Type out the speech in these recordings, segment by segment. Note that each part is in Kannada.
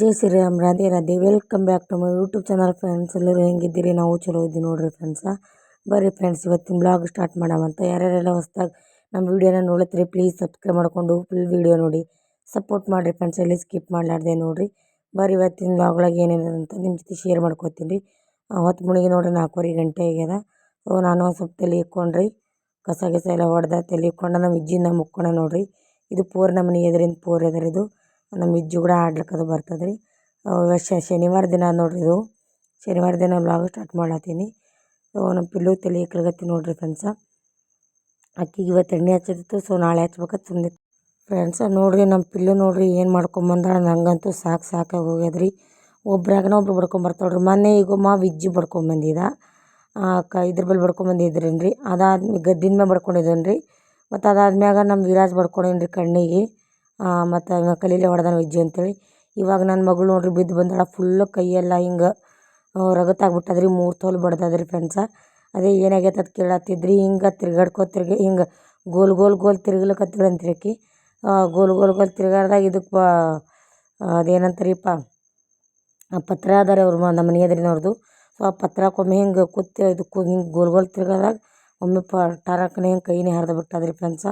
Jai Shriram, Radhe Radhe. Welcome back to my YouTube channel friends ಎಲ್ಲರೂ ಹೆಂಗಿದ್ದೀರಿ? ನಾವು ಚಲೋ ಇದ್ದೀವಿ ನೋಡಿರಿ ಫ್ರೆಂಡ್ಸ ಬರ್ರಿ ಫ್ರೆಂಡ್ಸ್ ಇವತ್ತಿನ ಬ್ಲಾಗ್ ಸ್ಟಾರ್ಟ್ ಮಾಡಾವಂತ ಯಾರ್ಯಾರೆಲ್ಲ ಹೊಸ್ದಾಗಿ ನಮ್ಮ ವೀಡಿಯೋನ ನೋಡ್ತೀರಿ ಪ್ಲೀಸ್ ಸಬ್ಸ್ಕ್ರೈಬ್ ಮಾಡಿಕೊಂಡು ಫುಲ್ ವೀಡಿಯೋ ನೋಡಿ. ಸಪೋರ್ಟ್ ಮಾಡಿರಿ ಫ್ರೆಂಡ್ಸ್ ಎಲ್ಲಿ ಸ್ಕಿಪ್ ಮಾಡಲಾರ್ದೆ ನೋಡಿರಿ. ಬರ್ರಿ ಇವತ್ತಿನ ಬ್ಲಾಗ್ ಒಳಗೆ ಏನೇನು ಅಂತ ನಿಮ್ಮ ಜೊತೆ ಶೇರ್ ಮಾಡ್ಕೋತೀನಿ ರೀ. ಹೊತ್ತು ಮುಳುಗಿ ನೋಡ್ರಿ, ನಾಲ್ಕೂವರೆ ಗಂಟೆ ಆಗ್ಯದ. ಸೊ ನಾನು ಒಂದು ಸ್ವಲ್ಪ ತಲೆ ಇಕ್ಕೊಂಡ್ರಿ ಕಸ ಗಿಸ ಎಲ್ಲ ಹೊಡೆದ, ತಲೆ ಇಕ್ಕೊಂಡು ನಮ್ಮ ಇಜ್ಜಿನ ಮುಕ್ಕೊಂಡ ನೋಡಿರಿ. ಇದು ಪೂರ್ ನಮ್ಮನೆ ಎದುರಿಂದ ಪೂರ್ ಎದುರಿದು. ನಮ್ಮ ಇಜ್ಜು ಕೂಡ ಅದು ಬರ್ತದೆ ರೀ ಶನಿವಾರ ದಿನ ನೋಡ್ರಿ ಇದು. ಶನಿವಾರ ದಿನ ಬ್ಲಾಗ್ ಸ್ಟಾರ್ಟ್ ಮಾಡತ್ತೀನಿ ಸೊ ನಮ್ಮ ಪಿಲ್ಲು ತಲೆ ಇಕ್ಕಲಗತ್ತಿ ನೋಡ್ರಿ ಫ್ರೆಂಡ್ಸ ಅಕ್ಕಿಗೆ ಇವತ್ತು ಎಣ್ಣೆ ಹಚ್ಚದಿತ್ತು ಸೊ ನಾಳೆ ಹಚ್ಬೇಕಂತ ಸುಮ್ಮನೆ ಫ್ರೆಂಡ್ಸ ನೋಡ್ರಿ ನಮ್ಮ ಪಿಲ್ಲು ನೋಡ್ರಿ ಏನು ಮಾಡ್ಕೊಂಬಂದಾಳ, ನಂಗಂತೂ ಸಾಕು ಸಾಕಾಗಿ ಹೋಗ್ಯದ್ರಿ. ಒಬ್ರಾಗನ ಒಬ್ರು ಬಡ್ಕೊಂಬರ್ತಾಳ್ರಿ. ಮೊನ್ನೆ ಈಗ ಮಾ ವಿಜ್ಜು ಬಡ್ಕೊಂಬಂದಿದ. ಕ, ಇದ್ರ ಬಲ್ಲಿ ಬಡ್ಕೊಂಬಂದಿದ್ರೇನು ರೀ ಅದಾದ್ಮೇಲೆ ಗದ್ದಿನ ಮೇಲೆ ಬಡ್ಕೊಂಡಿದ್ದೇನೆ ರೀ ಮತ್ತು ಅದಾದ್ಮ್ಯಾಗ ನಮ್ಮ ವಿರಾಜ್ ಬಡ್ಕೊಂಡೇನು ರೀ ಕಣ್ಣಿಗೆ. ಮತ್ತು ಕಲೀಲೆ ಹೊಡೆದಾನ ವಿಜ್ಜು ಅಂತೇಳಿ. ಇವಾಗ ನನ್ನ ಮಗಳು ನೋಡ್ರಿ ಬಿದ್ದು ಬಂದಾಳ ಫುಲ್ಲು ಕೈಯೆಲ್ಲ ಹಿಂಗೆ ರಗತಾಗ್ಬಿಟ್ಟದ ರೀ ಮೂರು ತೋಲು ಬಡ್ದದ ರೀ ಅದೇ ಏನಾಗೈತೆ ಅದು ಕೇಳತ್ತಿದ್ರಿ ಹಿಂಗೆ ತಿರ್ಗಾಡ್ಕೊ ತಿರ್ಗಿ ಹಿಂಗೆ ಗೋಲ್ ಗೋಲ್ ಗೋಲ್ ತಿರ್ಗ್ಲಕತ್ತಿಳಂತ್ರಿ ಆಕಿ ಗೋಲ್ ಗೋಲ್ ಗೋಲ್ ತಿರ್ಗಾಡ್ದಾಗ ಇದಕ್ಕೆ ಬಾ ಪತ್ರ ಅದ ಅವ್ರು ನಮ್ಮ ಮನೆ ಎದುರಿನವ್ರದ್ದು ಸೊ, ಆ ಪತ್ರಕ್ಕೊಮ್ಮೆ ಹಿಂಗೆ ಕುತ್ತಿ ಇದಕ್ಕೆ ಹಿಂಗೆ ಗೋಲ್ ಗೋಲ್ ತಿರ್ಗಾದಾಗ ಒಮ್ಮೆ ಪ ಟರಕ್ಕನೆ ಹಿಂಗೆ ಕೈನೇ ಹರಿದು ಬಿಟ್ಟದ ರೀ ಫ್ರೆಂಡ್ಸ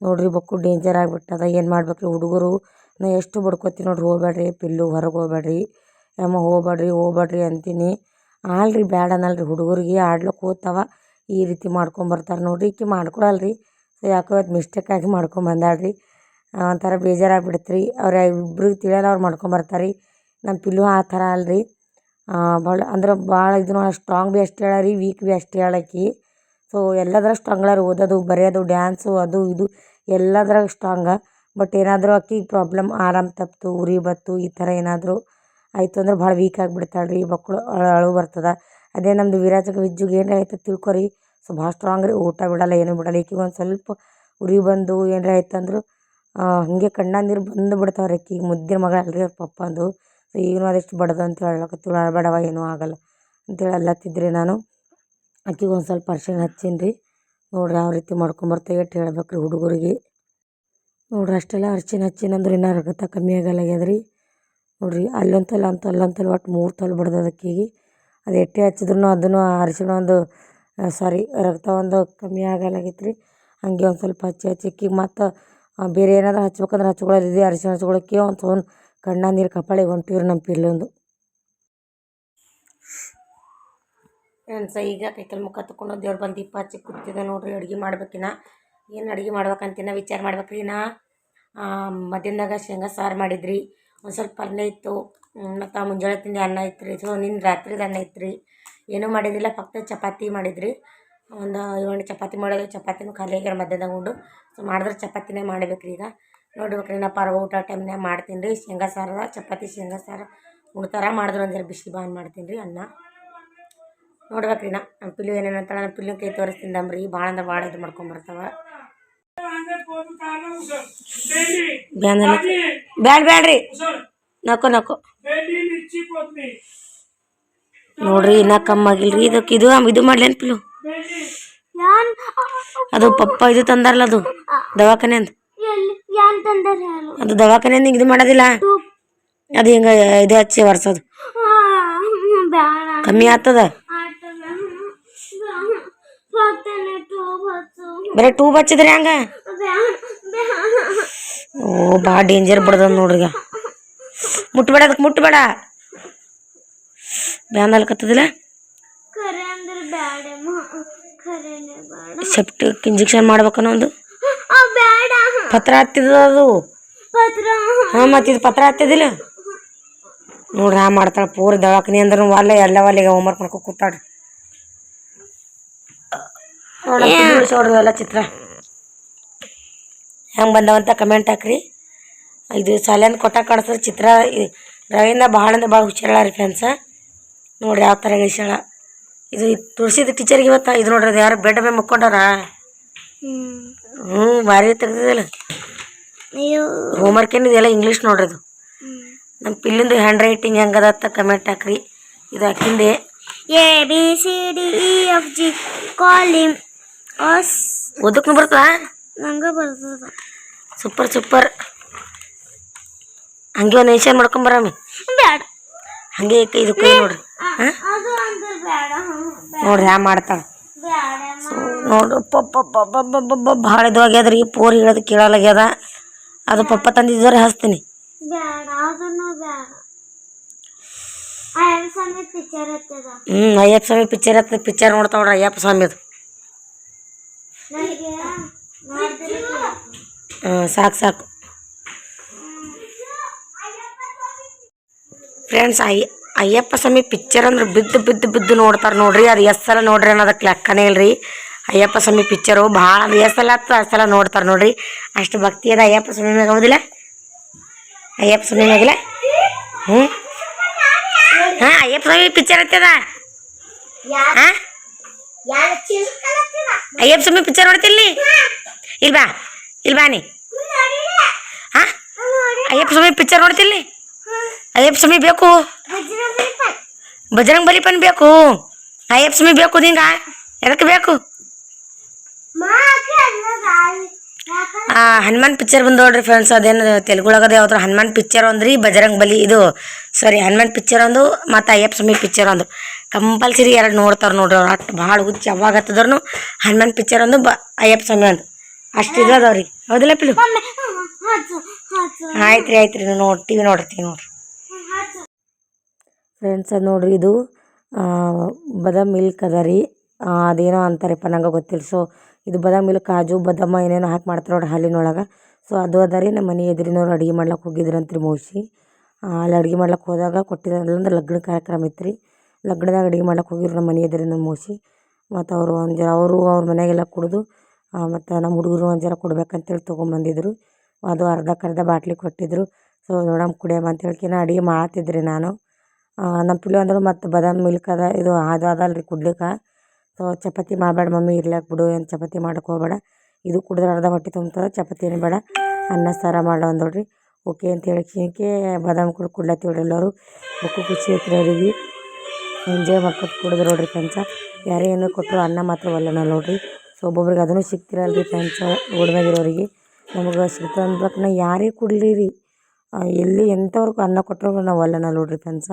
ನೋಡ್ರಿ ಬಕ್ಕು ಡೇಂಜರ್ ಆಗಿಬಿಟ್ಟದ ಏನು ಮಾಡ್ಬೇಕು ರೀ ಹುಡುಗರು? ನಾ ಎಷ್ಟು ಬಡ್ಕೋತೀನಿ ನೋಡ್ರಿ, ಹೋಗ್ಬೇಡ್ರಿ, ಪಿಲ್ಲು ಹೊರಗೆ ಹೋಗ್ಬೇಡ್ರಿ. ಅಮ್ಮ ಹೋಗ್ಬೇಡ್ರಿ ಹೋಗ್ಬೇಡ್ರಿ ಅಂತೀನಿ. ಆಲ್ರಿ ಬ್ಯಾಡ ಅನ್ನಲ್ರಿ. ಹುಡುಗರಿಗೆ ಆಡ್ಲಿಕ್ಕೆ ಹೋಗ್ತಾವ. ಈ ರೀತಿ ಮಾಡ್ಕೊಂಬರ್ತಾರೆ ನೋಡ್ರಿ. ಈಕಿ ಮಾಡ್ಕೊಳಲ್ರಿ. ಸೊ ಯಾಕೋ ಅದು ಮಿಸ್ಟೇಕ್ ಆಗಿ ಮಾಡ್ಕೊಂಬಂದಾಳ್ರಿ ಒಂಥರ ಬೇಜಾರಾಗ್ಬಿಡತ್ತೆ ರೀ ಅವ್ರು ಇಬ್ಬರಿಗೆ ತಿಳಿಯಲ್ಲ ಅವ್ರು ಮಾಡ್ಕೊಂಬರ್ತಾರೆ ನಮ್ಮ ಪಿಲ್ಲು ಆ ಥರ ಅಲ್ರಿ. ಭಾಳ ಅಂದ್ರೆ ಭಾಳ ಇದು ಸ್ಟ್ರಾಂಗ್ ಭೀ ಅಷ್ಟೇ ಅಳ ರೀ ವೀಕ್ ಭೀ ಅಷ್ಟೇ ಅಳ ಆಕಿ ಸೊ ಎಲ್ಲದ್ರಾಗ ಸ್ಟ್ರಾಂಗ್ ಅಳ ರೀ ಓದೋದು, ಬರೆಯೋದು, ಡ್ಯಾನ್ಸು, ಅದು, ಇದು ಎಲ್ಲದ್ರಾಗ ಸ್ಟ್ರಾಂಗ ಬಟ್ ಏನಾದರೂ ಆಕಿಗೆ ಪ್ರಾಬ್ಲಮ್ ಆರಾಮ್ ತಪ್ಪಿತು ಉರಿ ಬತ್ತು, ಈ ಥರ ಏನಾದರೂ ಆಯಿತು ಅಂದ್ರೆ ಭಾಳ ವೀಕ್ ಆಗಿಬಿಡ್ತಾಳೆ ರೀ ಮಕ್ಕಳು ಅಳು ಬರ್ತದೆ. ಅದೇ ನಮ್ಮದು ವಿರಾಜಗೆ ವಿಜ್ಜುಗೆ ಏನಾರ ಆಯ್ತು ತಿಳ್ಕೊರಿ. ಸೊ ಭಾಳ ಸ್ಟ್ರಾಂಗ್ ರೀ, ಊಟ ಬಿಡಲ್ಲ, ಏನೂ ಬಿಡಲ್ಲ. ಈಕಿಗೆ ಒಂದು ಸ್ವಲ್ಪ ಉರಿ ಬಂದು ಏನಾರ ಆಯ್ತಂದ್ರೆ ಹಾಗೆ ಕಣ್ಣ ನೀರು ಬಂದು ಬಿಡ್ತಾವೆ ರೀ ಆಕಿಗೆ. ಮುದ್ದಿನ ಮಗ ಅಲ್ರಿ ಅವ್ರ ಪಪ್ಪಂದು ಸೊ ಈಗಲೂ ಅದೆಷ್ಟು ಬಡ್ದು ಅಂತ ಹೇಳಕತ್ತಿವಳು ಅಳಬೇಡವ ಏನೂ ಆಗಲ್ಲ. ಅಂತೇಳಿ ಅಲ್ಲತ್ತಿದ್ದೆ ನಾನು. ಆಕಿಗೆ ಒಂದು ಸ್ವಲ್ಪ ಅರ್ಶಿಣ ಹಚ್ಚೀನಿ ರೀ ನೋಡ್ರಿ ಯಾವ ರೀತಿ ಮಾಡ್ಕೊಂಬರ್ತೇವೆ ಎಷ್ಟು ಹೇಳ್ಬೇಕು ರೀ ಹುಡುಗರಿಗೆ. ನೋಡ್ರಿ ಅಷ್ಟೆಲ್ಲ ಅರ್ಶಿಣ ಹಚ್ಚೀನಂದ್ರೆ ಇನ್ನೂ ರಗತ ಕಮ್ಮಿ ಆಗಲ್ಲಾಗ್ಯದ ರೀ ನೋಡ್ರಿ ಅಲ್ಲಂತಲ್ಲ ತಲೆ ಅಂತ ಅಲ್ಲಂತಲ್ಲ ಒಟ್ಟು ಮೂರು ತಲೆ ಬಡ್ದದ ಆಕಿಗೆ ಅದು ಎಟ್ಟೆ ಹಚ್ಚಿದ್ರು ಅದನ್ನು ಅರಿಶಿಣ ಒಂದು ಸಾರಿ ರಕ್ತ ಒಂದು ಕಮ್ಮಿ ಆಗಲ್ಲಾಗಿತ್ತು ರೀ ಹಂಗೆ ಒಂದು ಸ್ವಲ್ಪ ಹಚ್ಚಿ ಹಚ್ಚಿ ಆಕಿಗೆ ಮತ್ತು ಬೇರೆ ಏನಾದ್ರು ಹಚ್ಬೇಕಂದ್ರೆ ಹಚ್ಕೊಳ್ಳೋದಿದೆ ಅರಿಶಿಣ ಹಚ್ಕೊಳ್ಳೋಕ್ಕೆ ಒಂದು ತೊಗೊಂಡು ಕಣ್ಣ ನೀರು ಕಪಾಳಿಗೆ ಹೊಂಟಿವ್ರಿ ನಮ್ಮ ಪಿಲ್ಲೊಂದು ಸಹ ಈಗ ಕೈಕಲ್ ಮುಖ ತಗೊಂಡು ದೇವ್ರು ಬಂದು ದೀಪ ಹಚ್ಚಿ ಕೂತಿದ್ದೆ ನೋಡ್ರಿ, ಅಡುಗೆ ಮಾಡ್ಬೇಕಿನ ಏನು ಅಡುಗೆ ಮಾಡ್ಬೇಕಂತಿನ ವಿಚಾರ ಮಾಡ್ಬೇಕ್ರಿ ನಾ? ಮಧ್ಯಾಹ್ನದಾಗ ಶೇಂಗಾ ಸಾರು ಮಾಡಿದ್ರಿ. ಒಂದು ಸ್ವಲ್ಪ ಅನ್ನ ಇತ್ತು. ಮತ್ತು ಮುಂಜಾನೆ ತಿಂದು ಅನ್ನ ಇತ್ತು ಸೊ ನಿನ್ನ ರಾತ್ರಿದು ಅನ್ನ ಇತ್ತು ರೀ ಏನೂ ಮಾಡಿದ್ದಿಲ್ಲ ಫಕ್ತ ಚಪಾತಿ ಮಾಡಿದ್ರಿ. ಒಂದು ಏಳು ಚಪಾತಿ ಮಾಡೋದು, ಚಪಾತಿನೂ ಖಾಲಿ ಆಗ್ಯಾರ ಮಧ್ಯಾಹ್ನದಾಗ ಉಂಡು. ಸೊ, ಮಾಡಿದ್ರೆ ಚಪಾತಿನೇ ಮಾಡಬೇಕ್ರಿ ಈಗ. ನೋಡ್ಬೇಕ್ರಿ ನಾ, ಪರ್ವ ಊಟ ಟೈಮ್ನಾಗ ಮಾಡ್ತೀನಿ ರೀ. ಶೇಂಗಾ ಸಾರು ಚಪಾತಿ ಶೇಂಗಾ ಸಾರು. ಉಣ್ತಾರ, ಮಾಡಿದ್ರು ಅಂದ್ರೆ ಬಿಸಿ ಬಾನ್ ಮಾಡ್ತೀನಿ ರೀ ಅನ್ನ. ನೋಡ್ಬೇಕ್ರಿ ನಾ ನಮ್ಮ ಪಿಲ್ಲು ಏನೇನು ಅಂತಾಳೆ ನಮ್ಮ ಪಿಲ್ಲು ಕೈ ತೋರಿಸ್ತಿಂದಮ್ರಿ ಭಾಳ ಅಂದ್ರೆ ಭಾಳ ಇದು ಮಾಡ್ಕೊಂಬರ್ತಾವ ಬ್ಯಾಡ ಬ್ಯಾಡ ಬ್ಯಾಡ್ರಿ. ನಕೋ ನಕೋ ನೋಡ್ರಿ ಇನ್ನ ಕಮ್ಮಿ ಆಗಿಲ್ರಿ. ಇದಕ್ಕೆ ಇದು ಇದು ಮಾಡ್ಲೇನು ಪಿಲ್ಲು? ಅದು ಪಪ್ಪ ಇದು ತಂದಾರಲ್ಲ ಅದು ದವಾಖಾನೆ ಅಂತ ಅದು ದವಾಖಾನೆ ಇದು ಮಾಡೋದಿಲ್ಲ. ಅದು ಹಿಂಗೆ ಇದು ಹಚ್ಚಿ ಒರ್ಸೋದು. ಕಮ್ಮಿ ಆಗ್ತದ? ಬರೀ ಟೂಬ್ ಹಚ್ಚಿದ್ರಿ ಹಂಗ? ಓ ಬಾ ಡೇಂಜರ್ ಬಿಡ್ದ ನೋಡ್ರಿ ಈಗ. ಮುಟ್ಬೇಡ. ಅದಕ್ಕೆ ಮುಟ್ಬೇಡ ಬ್ಯಾಂದಲ್ಕತ್ತದಿಲ್ಲ ಸೆಪ್ಟಿಕ್ ಇಂಜೆಕ್ಷನ್ ಮಾಡ್ಬೇಕನ್ನೋ ಒಂದು ಪತ್ರ ಹತ್ತಿದ ಅದು. ಹಾಂ ಮತ್ತು ಇದು ಪತ್ರ ಹತ್ತಿದಿಲ್ಲ? ನೋಡ್ರಿ ಹಾ ಮಾಡ್ತಾಳೆ ಪೂರ ದವಾಖಾನೆ ಅಂದ್ರೆ ಒಲ್ಲ ಎಲ್ಲ ಒಲ್ಲಿಗೆ ಹೋಮ್ವರ್ಕ್ ಮಾಡ್ಕೊ ಕೂತಾಳ್ರಿ. ನೋಡ್ರಿ ಎಲ್ಲ ಚಿತ್ರ. ಹೆಂಗೆ ಬಂದವಂತ ಕಮೆಂಟ್ ಹಾಕ್ರಿ. ಇದು ಸಾಲಿಂದ ಕೊಟ್ಟ ಕಾಣಿಸ್ತದೆ ಚಿತ್ರ. ರವಿಂದ ಭಾಳ ಅಂದ್ರೆ ಭಾಳ ಹುಷಾರಳ ರೀ ಫ್ಯಾನ್ಸ ನೋಡ್ರಿ ಯಾವ ಥರ ಇಳಿಸ್ಯಾಳ ಇದು ತುಳಸಿದ ಟೀಚರ್ಗೆ ಇವತ್ತು ಇದು ನೋಡ್ರಿ ಅದು ಯಾರು ಬೆಡ್ ಮೇಲೆ ಮುಕ್ಕೊಂಡಾರ? ಹ್ಞೂ ಭಾರಿ ತೆಗ್ದಿದಲ್ಲ ಹೋಮ್ವರ್ಕ್ ಏನಿದೆಯಲ್ಲ ಇಂಗ್ಲೀಷ್ ನೋಡ್ರಿ ಅದು. ನಮ್ಮ ಪಿಲ್ಲಿಂದು ಹ್ಯಾಂಡ್ ರೈಟಿಂಗ್ ಅಂತ ಕಮೆಂಟ್ ಹಾಕ್ರಿ. ಇದು ಹಾಕಿಂದೆ. A B C D E F G us ಓದಕ್ಕೂ ಬರ್ತದ? ನಂಗೆ ಬರ್ತದ. Super super. ಹಂಗೆ ಒಂದು ಇನ್ಷನ್ ಮಾಡ್ಕೊಂಬರಮ್ಮಿ ಬೇಡ ಹಂಗೆ ಇದು ಕೈ ನೋಡ್ರಿ. ನೋಡ್ರಿ ಯಾ ಮಾಡ್ತಾಳೆ. ನೋಡ್ರಿ ಪಪ್ಪ ಭಾಳ ಇದು ಆಗ್ಯದ್ರಿ ಪೋರ್ ಹೇಳೋದು ಕೇಳಲಾಗ್ಯದ. ಅದು ಪಪ್ಪ ತಂದಿದ್ದರೆ ಹಚ್ತೀನಿ. ಹ್ಞೂ ಅಯ್ಯಪ್ಪ ಸ್ವಾಮಿ ಪಿಕ್ಚರ್ ಹತ್ತ ಪಿಕ್ಚರ್ ನೋಡ್ತಾ ನೋಡ್ರಿ ಅಯ್ಯಪ್ಪ ಸ್ವಾಮಿದು. ಸಾಕು ಸಾಕು. ಫ್ರೆಂಡ್ಸ್ ಅಯ್ಯ ಅಯ್ಯಪ್ಪ ಸ್ವಾಮಿ ಪಿಕ್ಚರ್ ಅಂದ್ರೆ ಬಿದ್ದು ಬಿದ್ದು ಬಿದ್ದು ನೋಡ್ತಾರೆ ನೋಡ್ರಿ. ಅದು ಎಷ್ಟು ಸಲ ನೋಡ್ರಿ ಅನ್ನೋದಕ್ಕೆ ಲೆಕ್ಕನೇ ಇಲ್ರಿ. ಅಯ್ಯಪ್ಪ ಸ್ವಾಮಿ ಪಿಕ್ಚರು ಭಾಳ ಎಷ್ಟು ಸಲ ಅಷ್ಟು ಸಲ ನೋಡ್ತಾರೆ ನೋಡ್ರಿ. ಅಷ್ಟು ಭಕ್ತಿ ಅದ ಅಯ್ಯಪ್ಪ ಸ್ವಾಮಿ ಮ್ಯಾಗ ಹೌದಿಲ್ಲ? ಅಯ್ಯಪ್ಪ ಸ್ವಾಮಿ ಮ್ಯಾಗಿಲ್ಲ ಹ್ಞೂ ಹಾಂ ಅಯ್ಯಪ್ಪ ಸ್ವಾಮಿ ಪಿಕ್ಚರ್ ಹತ್ತದ ಹಾಂ? ಅಯ್ಯಪ್ಪ ಸ್ವಾಮಿ ಪಿಕ್ಚರ್ ನೋಡ್ತಿಲ್ಲಿ ಇಲ್ವಾ ಇಲ್ವಾ ನೀ. ಹಾ? ಅಯ್ಯಪ್ಪ ಸ್ವಾಮಿ ಪಿಕ್ಚರ್ ನೋಡ್ತಿಲ್ಲಿ ಅಯ್ಯಪ್ಪ ಸ್ವಾಮಿ ಬೇಕು. ಬಜರಂಗ್ ಬಲಿ ಪನ್ ಬೇಕು. ಅಯ್ಯಪ್ಪ ಸ್ವಾಮಿ ಬೇಕು ನಿಂಗ ಎದಕ್ಕೆ ಬೇಕು? ಹನುಮಾನ್ ಪಿಕ್ಚರ್ ಬಂದು ಫ್ರೆಂಡ್ಸ್ ಅದೇನು ತೆಲುಗುಳಗದ ಯಾವ್ದು ಹನುಮಾನ್ ಪಿಕ್ಚರ್ ಅಂದ್ರಿ ಬಜರಂಗ್ ಬಲಿ ಇದು. ಸಾರಿ ಹನುಮಾನ್ ಪಿಕ್ಚರ್ ಒಂದು, ಮತ್ತು ಅಯ್ಯಪ್ಪ ಸ್ವಾಮಿ ಪಿಕ್ಚರ್ ಒಂದು. ಕಂಪಲ್ಸರಿ ಎರಡು ನೋಡ್ತಾರೆ ನೋಡ್ರಿ ಅವ್ರು ಅಷ್ಟು ಭಾಳ ಹುಚ್ಚ ಯಾವಾಗ ಹತ್ತದ್ರೂ ಹನುಮಾನ್ ಪಿಕ್ಚರ್ ಒಂದು, ಬ ಅಯ್ಯಪ್ಪ ಸ್ವಾಮಿ ಒಂದು. ಅಷ್ಟು ಇದು ಅದಾವ ರೀ ಹೌದಿಲ್ಲ ಪಿಲು? ಆಯ್ತು ರೀ ಆಯ್ತು ರೀ ನೋಡಿ ಟಿ ವಿ ನೋಡ್ತೀವಿ ನೋಡ್ರಿ. ಫ್ರೆಂಡ್ಸ್ ಅದು ನೋಡ್ರಿ ಇದು ಬದಾಮ್ ಮಿಲ್ಕ್ ಅದ ರೀ ಅದೇನೋ ಅಂತಾರಪ್ಪ ನಂಗೆ ಗೊತ್ತಿಲ್ಲ. ಸೊ ಇದು ಬದಾಮ್ ಕಾಜು ಬದಾಮ ಏನೇನೋ ಹಾಕಿ ಮಾಡ್ತಾರೆ ನೋಡಿ ಹಾಲಿನೊಳಗೆ ಸೊ ಅದು ಅದ ರೀ ನಮ್ಮ ಮನೆ ಎದುರಿನವ್ರು ಅಡುಗೆ ಮಾಡ್ಲಕ್ಕೆ ಹೋಗಿದ್ರಂತ್ರಿ ಆ, ಅಲ್ಲಿ ಅಡುಗೆ ಮಾಡ್ಲಕ್ಕೆ ಹೋದಾಗ ಕೊಟ್ಟಿದ್ರಲ್ಲ ಅಂದ್ರೆ ಲಗ್ನ ಕಾರ್ಯಕ್ರಮ ಇತ್ತು ರೀ. ಲಗ್ನದಾಗ ಅಡುಗೆ ಮಾಡ್ಲಕ್ಕೆ ಹೋಗಿದ್ರು ನಮ್ಮ ಮನೆ ಎದುರಿನ ಮೌಸಿ ಮತ್ತು ಅವರು ಒಂದು ಜರ ಅವರು ಅವ್ರ ಮನೆಗೆಲ್ಲ ಕುಡಿದು ಮತ್ತು ನಮ್ಮ ಹುಡುಗರು ಒಂದು ಜರ ಕೊಡ್ಬೇಕಂತೇಳಿ ತೊಗೊಂಬಂದಿದ್ರು. ಅದು ಅರ್ಧಕ್ಕರ್ಧ ಬಾಟ್ಲಿ ಕೊಟ್ಟಿದ್ರು. ಸೊ ನೋಡಮ್ಮ ಕುಡಿಯಮ್ಮ ಅಂತೇಳ್ಕಿನ ಅಡುಗೆ ಮಾಡ್ತಿದ್ರಿ ನಾನು. ನಮ್ಮ ಪಿಲ್ಲು ಅಂದ್ರೆ ಮತ್ತು ಬಾದಾಮಿ ಮಿಲ್ಕ್ ಅದ ಇದು ಅದು ಅದಲ್ಲ ಕುಡ್ಲಿಕ್ಕೆ. ಸೊ ಚಪಾತಿ ಮಾಡಬೇಡ ಮಮ್ಮಿ ಇರ್ಲಾಕ್ ಬಿಡು ಏನು ಚಪಾತಿ ಮಾಡಕ್ಕೆ ಹೋಗಬೇಡ. ಇದು ಕುಡಿದ್ರೆ ಅರ್ಧ ಹೊಟ್ಟೆ ತುಂಬ್ತದೆ, ಚಪಾತಿ ಏನು ಬೇಡ. ಅನ್ನ, ಸಾರ ಮಾಡೋ ಅಂದೋಡ್ರಿ ಓಕೆ ಅಂತ ಹೇಳಿ ಹೇಳಕ್ಕೆ ಬಾದಾಮ್ ಕೂಡ ಕುಡ್ಲತ್ತೀವ್ರಿ ಎಲ್ಲರೂ. ಬುಕ್ಕು ಖುಷಿ ಐತ್ರಿ ಅವ್ರಿಗೆ ಎಂಜಾಯ್ ಮಾಡ್ಕೊತ ಕುಡಿದ್ರು ನೋಡ್ರಿ ಫ್ರೆಂಡ್ಸ. ಯಾರೇ ಏನೋ ಕೊಟ್ಟರು ಅನ್ನ ಮಾತ್ರ ಒಲ್ಲನ ನೋಡ್ರಿ. ಸೊ ಒಬ್ಬೊಬ್ರಿಗೆ ಅದನ್ನು ಸಿಗ್ತಿರಲ್ಲ ರೀ ಫ್ರೆಂಡ್ಸ ರೋಡ್ನಾಗಿರೋರಿಗೆ ನಮಗೆ ಸಿಗ್ತದೆ ಅಂದ್ರಕ್ಕೆ ನಾ ಯಾರೇ ಕುಡಲಿ ರೀ ಎಲ್ಲಿ ಎಂಥವ್ರಿಗೂ ಅನ್ನ ಕೊಟ್ಟರು ನಾವು ಒಲ್ಲನ ನೋಡ್ರಿ ಫ್ರೆಂಡ್ಸ.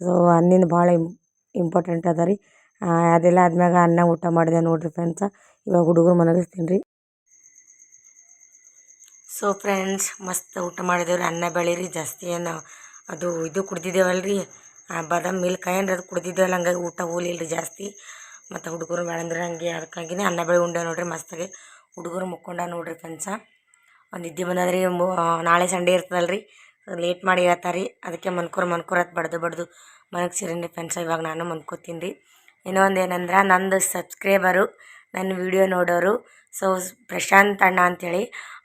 ಸೊ ಅನ್ನಿಂದ ಭಾಳ ಇಂಪ್ ಇಂಪಾರ್ಟೆಂಟ್ ಅದ ರೀ. ಅದೆಲ್ಲ ಆದ್ಮ್ಯಾಗ ಅನ್ನ ಊಟ ಮಾಡಿದೆ ನೋಡ್ರಿ ಫ್ರೆಂಡ್ಸ ಇವಾಗ ಹುಡುಗರು ಮನಗಿಸ್ತೀನಿ ರೀ ಸೊ ಫ್ರೆಂಡ್ಸ್ ಮಸ್ತ್ ಊಟ ಮಾಡಿದೇವ್ರಿ. ಅನ್ನ ಬೆಳೆ ರೀ ಜಾಸ್ತಿ ಏನು ಅದು ಇದು ಕುಡ್ದಿದ್ದೇವಲ್ಲ ರೀ ಬಾದಾಮ್ ಮಿಲ್ಕ್ ಏನ್ರಿ ಅದು ಕುಡ್ದಿದ್ದೇವಲ್ಲ ಹಂಗಾಗಿ ಊಟ ಹೋಲಿಲ್ಲ ರೀ ಜಾಸ್ತಿ. ಮತ್ತು ಹುಡುಗರು ಬೇಡಂದ್ರೆ ಹಂಗೆ ಅದಕ್ಕಾಗಿನೇ ಅನ್ನ ಬೆಳೆ ಉಂಡೆ ನೋಡ್ರಿ ಮಸ್ತಾಗಿ ಹುಡುಗರು ಮುಕ್ಕೊಂಡ ನೋಡ್ರಿ ಫ್ರೆಂಡ್ಸ ಒಂದು ಇದ್ದೆ ಬಂದದ್ರಿ ನಾಳೆ ಸಂಡೇ ಇರ್ತದಲ್ಲ ರೀ ಲೇಟ್ ಮಾಡಿ ಹೇಳ್ತಾರೆ. ರೀ ಅದಕ್ಕೆ ಮನ್ಕೋರ್ ಮನ್ಕೋರ್ ಅಂತ ಬಡ್ದು ಬಡ್ದು ಮನಗ್ಸಿರಿ ಫ್ರೆಂಡ್ಸ ಇವಾಗ ನಾನು ಮನ್ಕೋತೀನಿ ರೀ ಇನ್ನೂ ಒಂದು ಏನಂದ್ರೆ ನಂದು ಸಬ್ಸ್ಕ್ರೈಬರು ನನ್ನ ವಿಡಿಯೋ ನೋಡೋರು, ಸೊ ಪ್ರಶಾಂತ್ ಅಣ್ಣ ಅಂಥೇಳಿ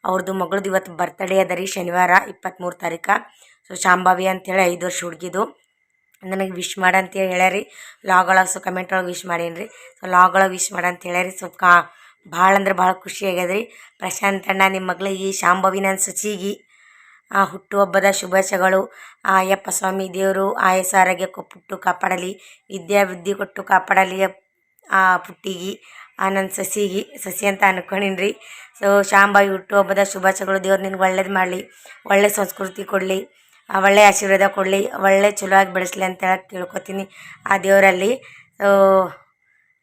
ಅವ್ರದ್ದು ಮಗಳದ್ದು ಇವತ್ತು ಬರ್ತಡೇ ಅದ ರೀ ಶನಿವಾರ ಇಪ್ಪತ್ತ್ಮೂರು ತಾರೀಕು. ಸೊ ಶಾಂಭವಿ ಅಂಥೇಳಿ ಐದು ವರ್ಷ ಹುಡುಗಿದು. ನನಗೆ ವಿಶ್ ಮಾಡ ಅಂತೇಳಿ ಹೇಳ್ಯಾರಿ. ಲಾಗ್ ಒಳಗೆ ಸೊ ಕಮೆಂಟ್ ಒಳಗೆ ವಿಶ್ ಮಾಡೀನಿ ರೀ ಸೊ ಲಾಗ್ ಒಳಗೆ ವಿಶ್ ಮಾಡ ಅಂತ ಹೇಳ್ಯಾರಿ. ಸೊ ಕಾ, ಭಾಳ ಅಂದ್ರೆ ಭಾಳ ಖುಷಿ ಆಗ್ಯದ ರೀ ಪ್ರಶಾಂತ್ ಅಣ್ಣ ನಿಮ್ಮ ಮಗಳಿಗೆ ಶಾಂಭವಿ ನನ್ನ ಸೊಸಿಗಿ ಆ ಹುಟ್ಟುಹಬ್ಬದ ಶುಭಾಶಯಗಳು. ಆ ಅಯ್ಯಪ್ಪ ಸ್ವಾಮಿ ದೇವರು ಆಯಾಸ ಆರೋಗ್ಯ ಕೊಟ್ಟು ಕಾಪಾಡಲಿ ವಿದ್ಯಾ ಬುದ್ಧಿ ಕೊಟ್ಟು ಕಾಪಾಡಲಿ ಆ ಪುಟ್ಟಿಗೆ. ಆ ನನ್ನ ಸಸಿಗೆ, ಸಸಿ ಅಂತ ಅನ್ಕೊಂಡಿನ್ರಿ. ರೀ ಸೊ ಶಾಂಬಾಯಿ ಹುಟ್ಟುಹಬ್ಬದ ಶುಭಾಶಯಗಳು ದೇವ್ರು ನಿನ್ಗೆ ಒಳ್ಳೇದು ಮಾಡಲಿ, ಒಳ್ಳೆ ಸಂಸ್ಕೃತಿ ಕೊಡಲಿ ಒಳ್ಳೆ ಆಶೀರ್ವಾದ ಕೊಡಲಿ, ಒಳ್ಳೆ ಚಲೋ ಆಗಿ ಬೆಳೆಸಲಿ ಅಂತ ಹೇಳಕ್ಕೆ ಕೇಳ್ಕೊತೀನಿ ಆ ದೇವರಲ್ಲಿ. ಸೊ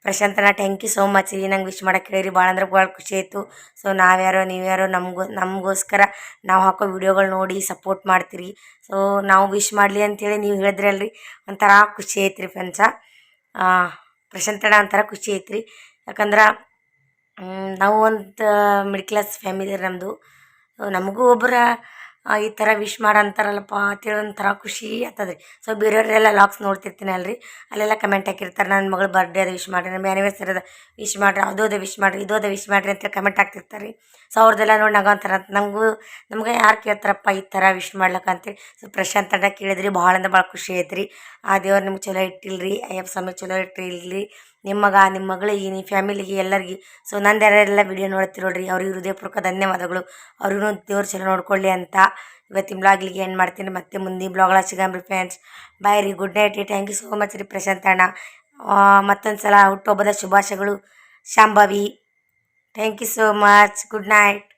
ಪ್ರಶಾಂತನ ಥ್ಯಾಂಕ್ ಯು ಸೋ ಮಚ್ ರೀ ನಂಗೆ ವಿಶ್ ಮಾಡೋಕೆ ಹೇಳಿರಿ. ಭಾಳ ಅಂದ್ರೆ ಭಾಳ ಖುಷಿ ಆಯಿತು. ಸೊ ನಾವ್ಯಾರೋ, ನೀವ್ಯಾರೋ ನಮಗೂ, ನಮಗೋಸ್ಕರ ನಾವು ಹಾಕೋ ವಿಡಿಯೋಗಳು ನೋಡಿ ಸಪೋರ್ಟ್ ಮಾಡ್ತೀರಿ. ಸೊ ನಾವು ವಿಶ್ ಮಾಡಲಿ ಅಂಥೇಳಿ ನೀವು ಹೇಳಿದ್ರಲ್ರಿ. ಒಂಥರ ಖುಷಿ ಐತ್ರಿ ಫ್ರೆಂಡ್ಸ ಪ್ರಶಾಂತಣ್ಣ ಒಂಥರ ಖುಷಿ ಐತ್ರಿ ಯಾಕಂದ್ರೆ ನಾವು ಒಂದು ಮಿಡ್ ಕ್ಲಾಸ್ ಫ್ಯಾಮಿಲಿ ನಮ್ಮದು ನಮಗೂ ಒಬ್ಬರ ಈ ಥರ ವಿಶ್ ಮಾಡಂತಾರಲ್ಲಪ್ಪ ಅಂತೇಳಿ ಒಂಥರ ಖುಷಿ ಆಗ್ತದೆ. ರೀ ಸೊ ಬೇರೆಯವರೆಲ್ಲ ಲಾಕ್ಸ್ ನೋಡ್ತಿರ್ತೀನಿ ಅಲ್ರಿ. ಅಲ್ಲೆಲ್ಲ ಕಮೆಂಟ್ ಹಾಕಿರ್ತಾರೆ ನನ್ನ ಮಗಳ ಬರ್ಡೇ ಅದು ವಿಶ್ ಮಾಡಿರಿ ನಮ್ಮ ಆ್ಯನಿವರ್ಸರಿ ಅದ ವಿಶ್ ಮಾಡಿರಿ, ಅದು ಅದು ವಿಶ್ ಮಾಡಿರಿ, ಇದು ಅದು ವಿಶ್ ಮಾಡಿರಿ ಅಂತೇಳಿ ಕಮೆಂಟ್ ಹಾಕ್ತಿರ್ತಾರೆ. ರೀ ಸೊ ಅವ್ರದ್ದೆಲ್ಲ ನೋಡಿ ನಗೋ ಒಂಥರ ನಮಗೂ, ನಮ್ಗೆ ಯಾರು ಕೇಳ್ತಾರಪ್ಪ ಈ ಥರ ವಿಶ್ ಮಾಡ್ಲಕ್ಕ? ಅಂತೇಳಿ. ಸೊ ಪ್ರಶಾಂತ್ ಅಣ್ಣ ಕೇಳಿದ್ರಿ ಭಾಳ ಅಂದ್ರೆ ಭಾಳ ಖುಷಿ ಐತ್ರಿ ಆ ದೇವ್ರು ನಿಮ್ಗೆ ಚಲೋ ಇಟ್ಟಿಲ್ರಿ, ಅಯ್ಯಪ್ಪ ಸ್ವಾಮಿ ಚಲೋ ಇಟ್ಟಿಲ್ರಿ. ನಿಮ್ಮ ನಿಮ್ಮ ಮಗಳಿಗೆ ನಿಮ್ಮ ಫ್ಯಾಮಿಲಿಗೆ, ಎಲ್ಲರಿಗೆ. ಸೊ ನಂದು ಯಾರೆಲ್ಲ ವಿಡಿಯೋ ನೋಡ್ತಿರೋಳ್ರಿ. ಅವ್ರಿಗೆ ಹೃದಯಪೂರ್ವಕ ಧನ್ಯವಾದಗಳು. ಅವ್ರಿಗೂ ದೇವ್ರ ಚಲೋ ನೋಡ್ಕೊಳ್ಳಿ ಅಂತ ಇವತ್ತಿನ ಬ್ಲಾಗ್ಲಿಗೆ ಏನು ಮಾಡ್ತೀನಿ ಮತ್ತೆ ಮುಂದಿನ ಬ್ಲಾಗ್ಲ ಸಿಗಂಬ್ರಿ ಫ್ರೆಂಡ್ಸ್ ಬಾಯ್ ರೀ. ಗುಡ್ ನೈಟ್ ರೀ. ಥ್ಯಾಂಕ್ ಯು ಸೋ ಮಚ್ ರೀ ಪ್ರಶಾಂತ್ ಅಣ್ಣ. ಮತ್ತೊಂದು ಸಲ ಹುಟ್ಟುಹಬ್ಬದ ಶುಭಾಶಯಗಳು. Shambhavi. Thank you so much good night